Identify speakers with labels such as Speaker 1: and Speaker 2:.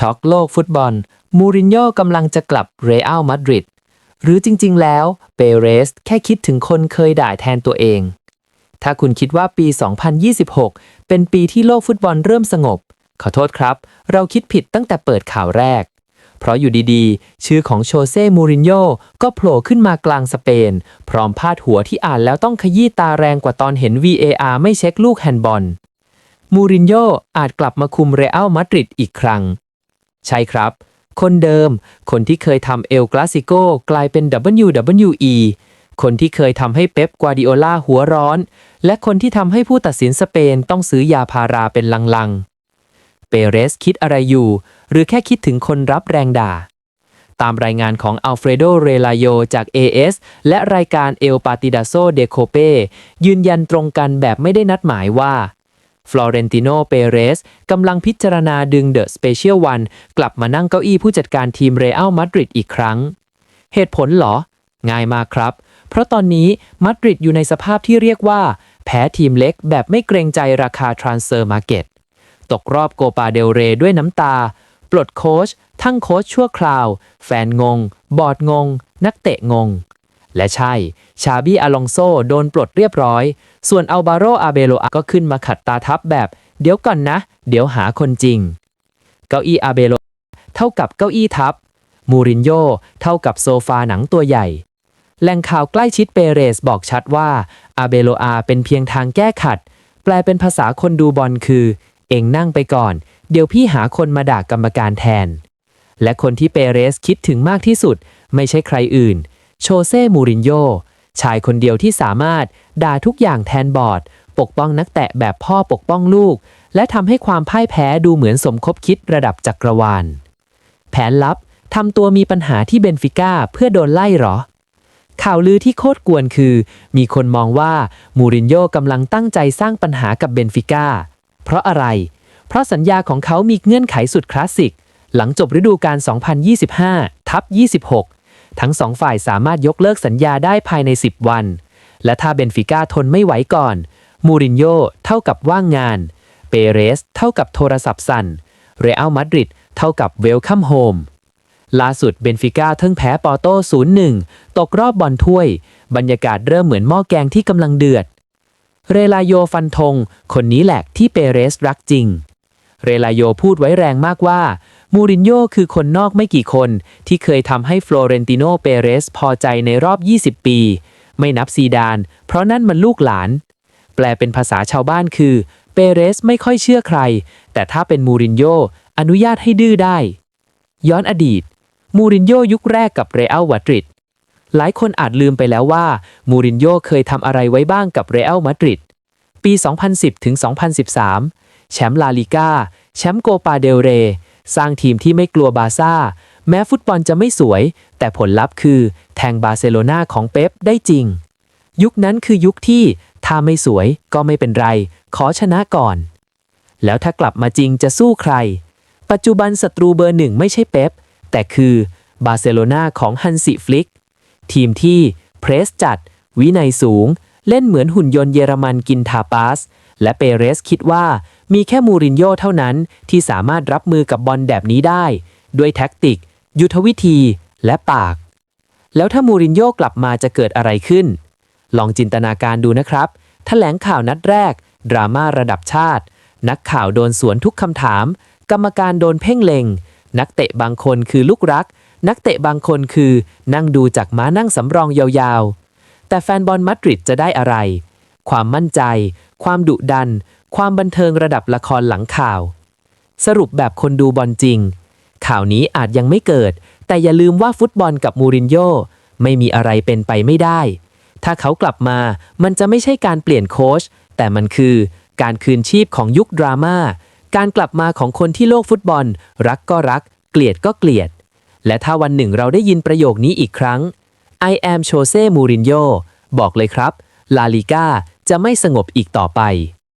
Speaker 1: ช็อกโลกฟุตบอล มูรินโญ่กำลังจะกลับเรอัลมาดริด หรือจริงๆ แล้วเปเรสแค่คิดถึงคนเคยด่ายแทนตัวเอง ถ้าคุณคิดว่าปี 2026 เป็นปีที่โลกฟุตบอลเริ่มสงบ ขอโทษครับ เราคิดผิดตั้งแต่เปิดข่าวแรก เพราะอยู่ดีๆ ชื่อของโชเซ่ มูรินโญ่ก็โผล่ขึ้นมากลางสเปน พร้อมพาดหัวที่อ่านแล้วต้องขยี้ตาแรงกว่าตอนเห็น VAR ไม่เช็คลูกแฮนด์บอลมูรินโญ่อาจกลับมาคุมเรอัลมาดริดอีกครั้ง ใช่ครับ คนเดิม คนที่เคยทำเอลกลาสิโกกลายเป็น WWE คนที่เคยทำให้เป๊ปกวาดิโอลาหัวร้อน และคนที่ทำให้ผู้ตัดสินสเปนต้องซื้อยาพาราเป็นลังๆ เปเรสคิดอะไรอยู่ หรือแค่คิดถึงคนรับแรงด่า ตามรายงานของอัลเฟรโด เรลาโยจาก AS และรายการเอลปาติดาโซเดโคเปยืนยันตรงกันแบบไม่ได้นัดหมายว่า ฟลอเรนติโน เปเรสกำลังพิจารณาดึงเดอะสเปเชียลวันกลับมานั่งเก้าอี้ผู้จัดการทีมเรอัลมาดริดอีกครั้ง เหตุผลเหรอ ง่ายมากครับ เพราะตอนนี้มาดริดอยู่ในสภาพที่เรียกว่า แพ้ทีมเล็กแบบไม่เกรงใจราคาทรานเฟอร์มาร์เก็ตตกรอบโกปาเดลเรด้วยน้ำตา ปลดโค้ชทั้งโค้ชชั่วคราว แฟนงง บอร์ดงง นักเตะงง และใช่ ชาบี้อลองโซโดนปลดเรียบร้อย ส่วนอัลบาโรอาเบโลอาก็ขึ้นมาขัดตาทับแบบ เดี๋ยวก่อนนะ เดี๋ยวหาคนจริง เก้าอี้อาเบโลเท่ากับเก้าอี้ทับ มูรินโญ่เท่ากับโซฟาหนังตัวใหญ่ แหล่งข่าวใกล้ชิดเปเรสบอกชัดว่าอาเบโลอาเป็นเพียงทางแก้ขัด แปลเป็นภาษาคนดูบอลคือ เองนั่งไปก่อน เดี๋ยวพี่หาคนมาด่ากรรมการแทน และคนที่เปเรสคิดถึงมากที่สุด ไม่ใช่ใครอื่น โชเซ่มูรินโญ่ชายคนเดียวที่สามารถด่าทุกอย่างแทนบอร์ดปกป้องนักแตะแบบพ่อปกป้องลูก และทำให้ความพ่ายแพ้ดูเหมือนสมคบคิดระดับจักรวาล แผนลับทำตัวมีปัญหาที่เบนฟิก้าเพื่อโดนไล่หรอ ข่าวลือที่โคตรกวนคือ มีคนมองว่ามูรินโญ่กำลังตั้งใจสร้างปัญหากับเบนฟิก้า เพราะอะไร เพราะสัญญาของเขามีเงื่อนไขสุดคลาสสิก หลังจบฤดูกาล 2025 ทับ 26 ทั้งสองฝ่ายสามารถยกเลิกสัญญาได้ภายใน 10 วัน และถ้าเบนฟิก้าทนไม่ไหวก่อน มูรินโญ่เท่ากับว่างงาน เปเรส เท่ากับโทรศัพท์สั่น เรอัลมาดริดเท่ากับเวลคัมโฮมล่าสุดเบนฟิก้าเพิ่งแพ้ปอร์โต้ 0-1 ตกรอบบอลถ้วย บรรยากาศเริ่มเหมือนหม้อแกงที่กำลังเดือด เรลาโยฟันธง คนนี้แหละที่เปเรสรักจริง เรลาโยพูดไว้แรงมากว่า มูรินโญ่คือคนนอกไม่กี่คนที่เคยทำให้ฟลอเรนติโนเปเรสพอใจในรอบ 20 ปี ไม่นับซีดาน เพราะนั่นมันลูกหลาน แปลเป็นภาษาชาวบ้านคือ เปเรสไม่ค่อยเชื่อใคร แต่ถ้าเป็นมูรินโญ่อนุญาตให้ดื้อได้ ย้อนอดีต มูรินโญ่ยุคแรกกับเรอัลมาดริดหลายคนอาจลืมไปแล้วว่า มูรินโญ่เคยทำอะไรไว้บ้างกับเรอัลมาดริดปี 2010 ถึง 2013 แชมป์ลาลิก้า แชมป์โกปาเดลเร สร้างทีมที่ไม่กลัวบาร์ซ่า แม้ฟุตบอลจะไม่สวย แต่ผลลัพธ์คือ แทงบาร์เซโลนาของเป๊ปได้จริง ยุคนั้นคือยุคที่ถ้าไม่สวยก็ไม่เป็นไร ขอชนะก่อน แล้วถ้ากลับมาจริงจะสู้ใคร ปัจจุบันศัตรูเบอร์หนึ่งไม่ใช่เป๊ปแต่คือบาร์เซโลนาของฮันซิฟลิก ทีมที่เพรสจัด วินัยสูง เล่นเหมือนหุ่นยนต์เยอรมันกินทาปาส และเปเรสคิดว่ามีแค่มูรินโญ่เท่านั้นที่สามารถรับมือกับบอลแบบนี้ได้ ด้วยแท็กติก ยุทธวิธีและปาก แล้วถ้ามูรินโญ่กลับมาจะเกิดอะไรขึ้น ลองจินตนาการดูนะครับแถลงข่าวนัดแรก ดราม่าระดับชาติ นักข่าวโดนสวนทุกคำถาม กรรมการโดนเพ่งเล็ง นักเตะบางคนคือลูกรัก นักเตะบางคนคือนั่งดูจากม้านั่งสำรองยาวๆ แต่แฟนบอลมาดริดจะได้อะไร ความมั่นใจ ความดุดัน ความบันเทิงระดับละครหลังข่าว สรุปแบบคนดูบอลจริง ข่าวนี้อาจยังไม่เกิด แต่อย่าลืมว่าฟุตบอลกับมูรินโญ่ไม่มีอะไรเป็นไปไม่ได้ ถ้าเขากลับมามันจะไม่ใช่การเปลี่ยนโค้ชแต่มันคือการคืนชีพของยุคดราม่าการกลับมาของคนที่โลกฟุตบอล รักก็รัก เกลียดก็เกลียด และถ้าวันหนึ่งเราได้ยินประโยคนี้อีกครั้ง I am Jose Mourinho บอกเลยครับ ลาลิก้าจะไม่สงบอีกต่อไป